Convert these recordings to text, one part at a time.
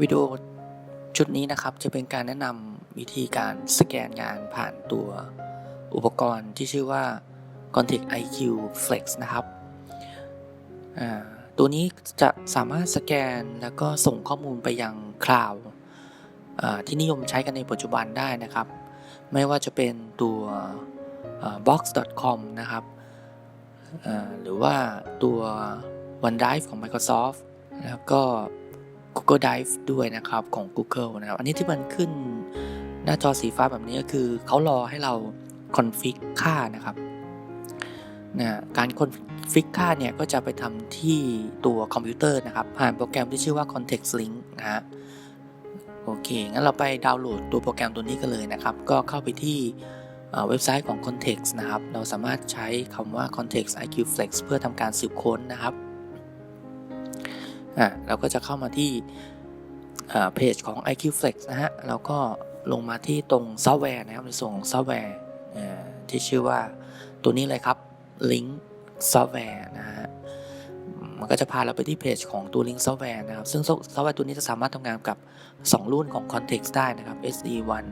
วิดีโอชุดนี้นะครับจะเป็นการแนะนำวิธีการสแกนงานผ่านตัวอุปกรณ์ที่ชื่อว่า Context IQ Flex นะครับ ตัวนี้จะสามารถสแกนแล้วก็ส่งข้อมูลไปยังคลาวด์ที่นิยมใช้กันในปัจจุบันได้นะครับ ไม่ว่าจะเป็นตัวอ่า box.com นะครับ หรือว่าตัว OneDrive ของ Microsoft แล้วก็ Google Drive ด้วยนะครับของ Google นะครับอันนี้ที่มันขึ้นหน้าจอสีฟ้าแบบนี้ก็คือเขารอให้เราคอนฟิกค่านะครับนะการคอนฟิกค่าเนี่ยก็จะไปทำที่ตัวคอมพิวเตอร์นะครับผ่านโปรแกรมที่ชื่อว่า Context Link นะฮะโอเค งั้นเราไปดาวน์โหลดตัวโปรแกรมตัวนี้กันเลยนะครับ ก็เข้าไปที่เว็บไซต์ของ Context นะครับ เราสามารถใช้คำว่า Context IQ Flex เพื่อทำการสืบค้นนะครับ อะเราก็จะเข้ามาที่เพจของ IQ Flex นะฮะ แล้วก็ลงมาที่ตรงซอฟต์แวร์นะครับในส่วนของซอฟต์แวร์ที่ชื่อว่าตัวนี้เลยครับ Link Software นะฮะ มันก็จะพาเราไปที่เพจของตัว Link Software นะครับ ซึ่งซอฟต์แวร์ตัวนี้จะสามารถทำงานกับ 2 รุ่นของ Context ได้นะครับ SD1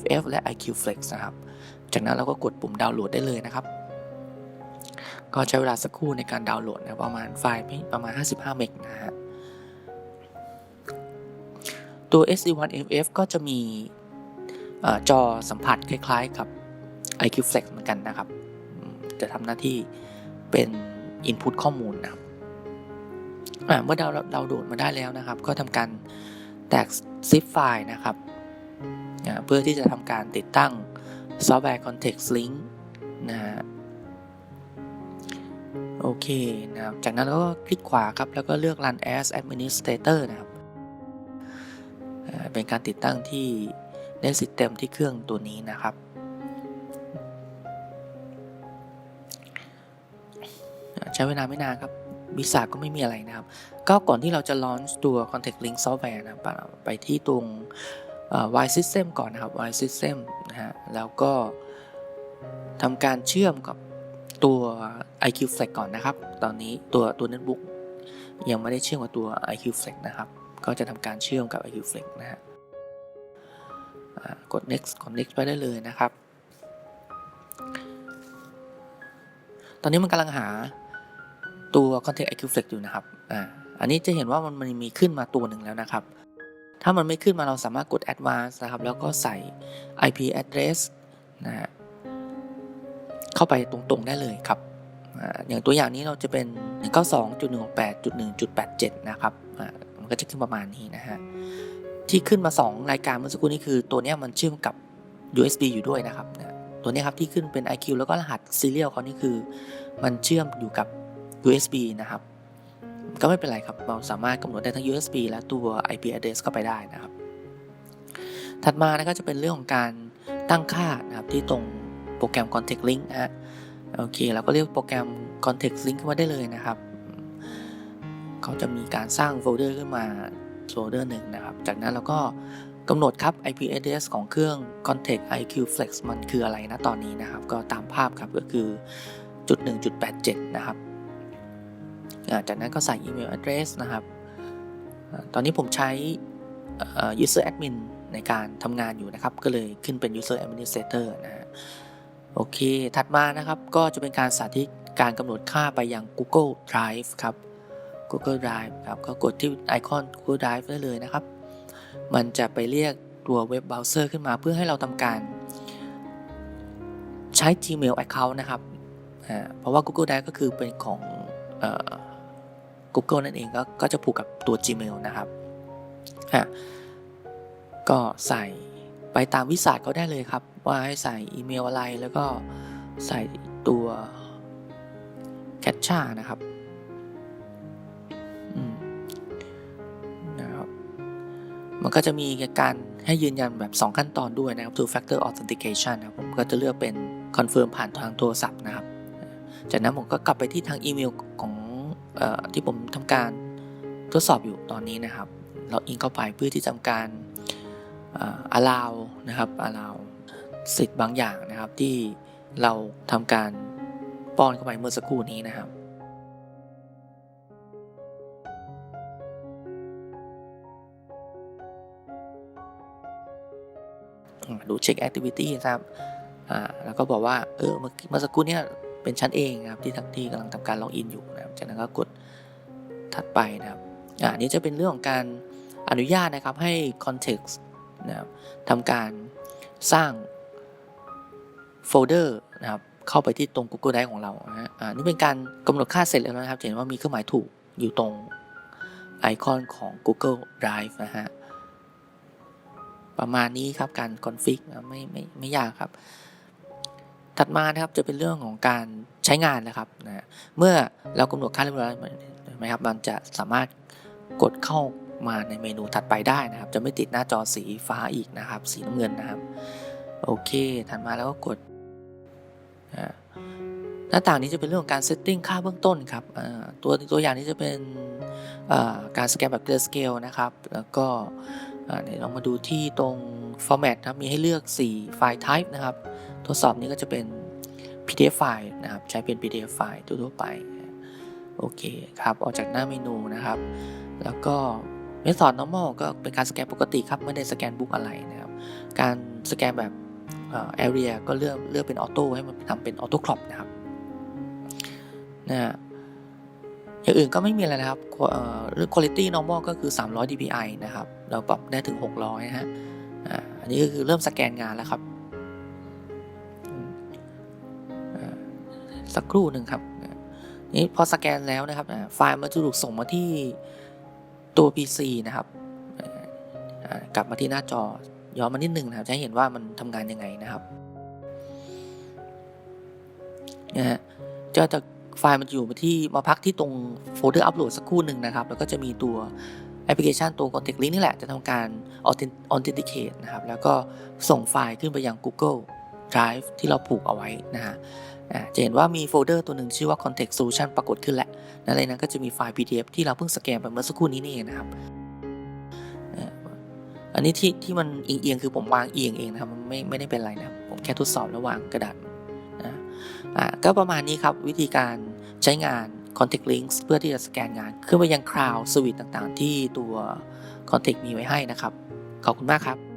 FF และ IQ Flex นะครับ จากนั้นเราก็กดปุ่มดาวน์โหลดได้เลยนะครับ ก็ใช้เวลาสักครู่ในการดาวน์โหลดนะประมาณไฟล์ประมาณ 55 เมกนะฮะ ตัว SD1FF ก็จะมีจอสัมผัสคล้ายๆกับ IQ Flex เหมือนกันนะครับ จะทำหน้าที่เป็น Input ข้อมูลนะครับเมื่อดาวน์โหลดมาได้แล้วนะครับ ก็ทำการแตก zip ไฟล์นะครับ เพื่อที่จะทำการติดตั้งซอฟต์แวร์ Context Link นะฮะ เคนะครับ จากนั้นเราก็คลิกขวาครับ แล้วก็เลือก Run as Administrator นะครับ เป็นการติดตั้งที่ได้สิทธิ์เต็มที่เครื่องตัวนี้นะครับใช้เวลาไม่นานครับวิสาก็ไม่มีอะไรนะครับ ก็ก่อนที่เราจะ launch ตัว Contact Link Software นะไปที่ตรง Y System ก่อนนะครับ Y System นะฮะแล้วก็ทำการเชื่อมกับ ตัว IQ Flex ก่อนนะครับ ตอนนี้ตัวตัวเน็ตบุ๊กยังไม่ได้เชื่อมกับตัว IQ Flex นะครับ ก็จะทำการเชื่อมกับ IQ Flex นะฮะกด next กด next ไปได้เลยนะครับ ตอนนี้มันกำลังหาตัว Context IQ Flex อยู่นะครับ อ่า อันนี้จะเห็นว่ามันมันมีขึ้นมาตัวหนึ่งแล้วนะครับ ถ้ามันไม่ขึ้นมาเราสามารถกด advance นะครับ แล้วก็ใส่ IP address นะฮะ เข้าไปตรงๆได้เลยครับอย่างตัวอย่างนี้เราจะเป็น 192.168.1.87 นะครับมันก็จะขึ้นประมาณนี้นะฮะ ที่ขึ้นมา 2 รายการเมื่อสักครู่นี้คือตัวนี้มันเชื่อมกับ USB อยู่ด้วยนะครับ ตัวนี้ครับที่ขึ้นเป็น IQ แล้วก็รหัส serial เขานี่คือ มันเชื่อมอยู่กับ USB นะครับ ก็ไม่เป็นไรครับ เราสามารถกำหนดได้ทั้ง USB และตัว IP address เข้าไปได้นะครับ ถัดมานะก็จะเป็นเรื่องของการตั้งค่านะครับที่ตรง โปรแกรม Context Link ฮะโอเคเราก็เรียกโปรแกรม Context Link ขึ้นมาได้เลยนะครับ เขาจะมีการสร้างโฟลเดอร์ขึ้นมาโฟลเดอร์หนึ่งนะครับ จากนั้นเราก็กำหนดครับ IP address ของเครื่อง Context IQ Flex มันคืออะไรนะตอนนี้นะครับ ก็ตามภาพครับก็คือจุด1.87 นะครับ จากนั้นก็ใส่อีเมล address นะครับ ตอนนี้ผมใช้ user admin ในการทำงานอยู่นะครับ ก็เลยขึ้นเป็น user administrator นะฮะ โอเค ถัดมานะครับก็จะเป็นการสาธิตการกำหนดค่าไปยัง Google Drive ครับ Google Drive ครับก็กดที่ไอคอน Google Drive ได้เลยนะครับ มันจะไปเรียกตัวเว็บเบราว์เซอร์ขึ้นมาเพื่อให้เราทำการ ใช้ Gmail Account นะครับ เพราะว่า Google Drive ก็คือเป็นของ Google นั่นเองก็ก็จะผูกกับตัว Gmail นะครับ ก็ใส่ ไปตามวิสัทเขาได้เลยครับ ว่าให้ใส่อีเมลอะไรแล้วก็ใส่ตัวแคชชานะครับนะครับ มันก็จะมีการให้ยืนยันแบบ 2 ขั้นตอนด้วยนะครับ two factor authentication นะครับผมก็จะเลือกเป็น confirm ผ่านทางโทรศัพท์นะครับ จากนั้นผมก็กลับไปที่ทางอีเมลของอที่ผมทำการทดสอบอยู่ตอนนี้นะครับ เราอินเข้าไปเพื่อที่ทำการ อลาวนะครับอลาวสิทธิ์บางอย่างนะครับ ที่เราทำการป้อนเข้าไปเมื่อสักครู่นี้นะครับดูเช็คแอคทิวิตี้นะครับแล้วก็บอกว่าเออเมื่อสักครู่นี้เป็นชั้นเองครับที่ทั้งที่กำลังทำการล็อกอินอยู่นะครับจากนั้นก็กดถัดไปนะครับอ่านี้จะเป็นเรื่องของการอนุญาตนะครับให้คอนเท็กซ์ นะครับทำการสร้างโฟลเดอร์นะครับเข้าไปที่ตรง Google Drive ของเรานะฮะอ่านี่เป็นการกำหนดค่าเสร็จแล้วนะครับเห็นว่ามีเครื่องหมายถูกอยู่ตรงไอคอนของ Google Drive นะฮะประมาณนี้ครับการคอนฟิกไม่ไม่ไม่ยากครับ ถัดมานะครับจะเป็นเรื่องของการใช้งานนะครับนะเมื่อเรากำหนดค่าเรียบร้อยเห็นไหมครับมันจะสามารถกดเข้า มาในเมนูถัดไปได้นะครับ จะไม่ติดหน้าจอสีฟ้าอีกนะครับ สีน้ำเงินนะครับ โอเค ถัดมาแล้วก็กดหน้าต่างนี้จะเป็นเรื่องของการเซตติ้งค่าเบื้องต้นครับตัวตัวอย่างนี้จะเป็นการสแกนแบบ grayscale นะครับ แล้วก็เดี๋ยวเรามาดูที่ตรง format นะครับมีให้เลือก 4 ไฟล์ type นะครับ ทดสอบนี้ก็จะเป็น PDF ไฟล์นะครับ ใช้เป็น PDF ไฟล์ทั่วไป โอเคครับ ออกจากหน้าเมนูนะครับ แล้วก็ method normal ก็เป็นการสแกนปกติครับ ไม่ได้สแกนบุ๊กอะไรนะครับ การสแกนแบบเอ่อ area ก็เลือกเลือกเป็นออโต้ให้มันทำเป็นออโต้ครอปนะครับนะฮะอย่างอื่นก็ไม่มีอะไรนะครับเอ่อเรื่อ quality normal ก็คือ 300 dpi นะครับ เราปรับได้ถึง 600นะฮะอันนี้ก็คือเริ่มสแกนงานแล้วครับสักครู่หนึ่งครับนี่พอสแกนแล้วนะครับไฟล์มันจะถูกส่งมาที่ ตัว PC นะครับกลับมาที่หน้าจอย้อนมานิดนึงนะครับจะหเห็นว่ามันทำงานยังไงนะครับนะฮะจะจะไฟล์มันจะอยู่ที่มาพักที่ตรงโฟลเดอร์อัปโหลดสักครู่หนึ่งนะครับ แล้วก็จะมีตัวแอปพลิเคชันตัว Contact Link นี่แหละ จะทำการ authenticate นะครับ แล้วก็ส่งไฟล์ขึ้นไปยัง Google Drive ที่เราผูกเอาไว้นะฮะ จะเห็นว่ามีโฟลเดอร์ตัวหนึ่งชื่อว่า Context Solution ปรากฏขึ้นและและในนั้นก็จะมีไฟล์ PDF ที่เราเพิ่งสแกนไปเมื่อสักครู่นี้นี่เองนะครับอันนี้ที่ที่มันเอียงๆคือผมวางเอียงเองนะครับไม่ไม่ได้เป็นไรนะผมแค่ทดสอบแล้ววางกระดาษนะอ่าก็ประมาณนี้ครับวิธีการใช้งาน Contact Links เพื่อที่จะสแกนงาน ขึ้นไปยัง Cloud Suite ต่างๆ ที่ตัว Contact มีไว้ให้นะครับ ขอบคุณมากครับ